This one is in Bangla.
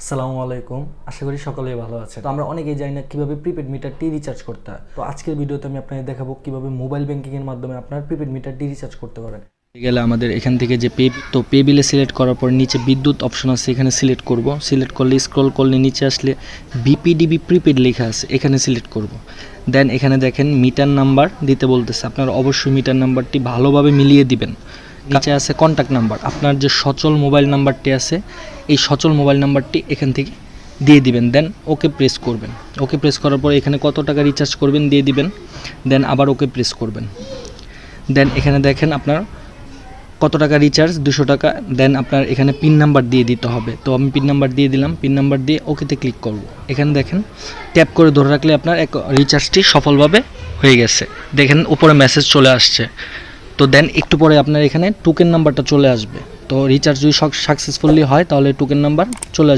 আসসালামু আলাইকুম। আশা করি সকলেই ভালো আছে তো আমরা অনেকেই জানি না কীভাবে প্রিপেড মিটারটি রিচার্জ করতে হয়। তো আজকের ভিডিওতে আমি আপনাদের দেখাবো কীভাবে মোবাইল ব্যাঙ্কিংয়ের মাধ্যমে আপনার প্রিপেড মিটারটি রিচার্জ করতে পারেন। গেলে আমাদের এখান থেকে যে পে তো পে বিলে সিলেক্ট করার পর নিচে বিদ্যুৎ অপশন আছে, এখানে সিলেক্ট করব। সিলেক্ট করলে স্ক্রল করলে নিচে আসলে বিপিডিবি প্রিপেড লেখা আছে, এখানে সিলেক্ট করব। দেন এখানে দেখেন মিটার নাম্বার দিতে বলতেছে। আপনার অবশ্যই মিটার নাম্বারটি ভালোভাবে মিলিয়ে দিবেন। নিচে আছে কন্ট্যাক্ট নাম্বার আপনার যে সচল মোবাইল নাম্বারটি আছে, এই সচল মোবাইল নাম্বারটি এখান থেকে দিয়ে দিবেন। দেন ওকে প্রেস করবেন। ওকে প্রেস করার পর এখানে কত টাকা রিচার্জ করবেন দিয়ে দিবেন। দেন আবার ওকে প্রেস করবেন। দেন এখানে দেখেন আপনার কত টাকা রিচার্জ দুশো টাকা। দেন আপনার এখানে পিন নাম্বার দিয়ে দিতে হবে। তো আমি পিন নাম্বার দিয়ে দিলাম। পিন নাম্বার দিয়ে ওকেতে ক্লিক করব। এখানে দেখেন ট্যাপ করে ধরে রাখলে আপনার এক রিচার্জটি সফলভাবে হয়ে গেছে। দেখেন উপরে মেসেজ চলে আসছে। তো দেন একটু পরে আপনার এখানে টোকেন নাম্বারটা চলে আসবে। তো রিচার্জ যদি সাকসেসফুলি হয়, তাহলে টোকেন নাম্বার চলে আসবে।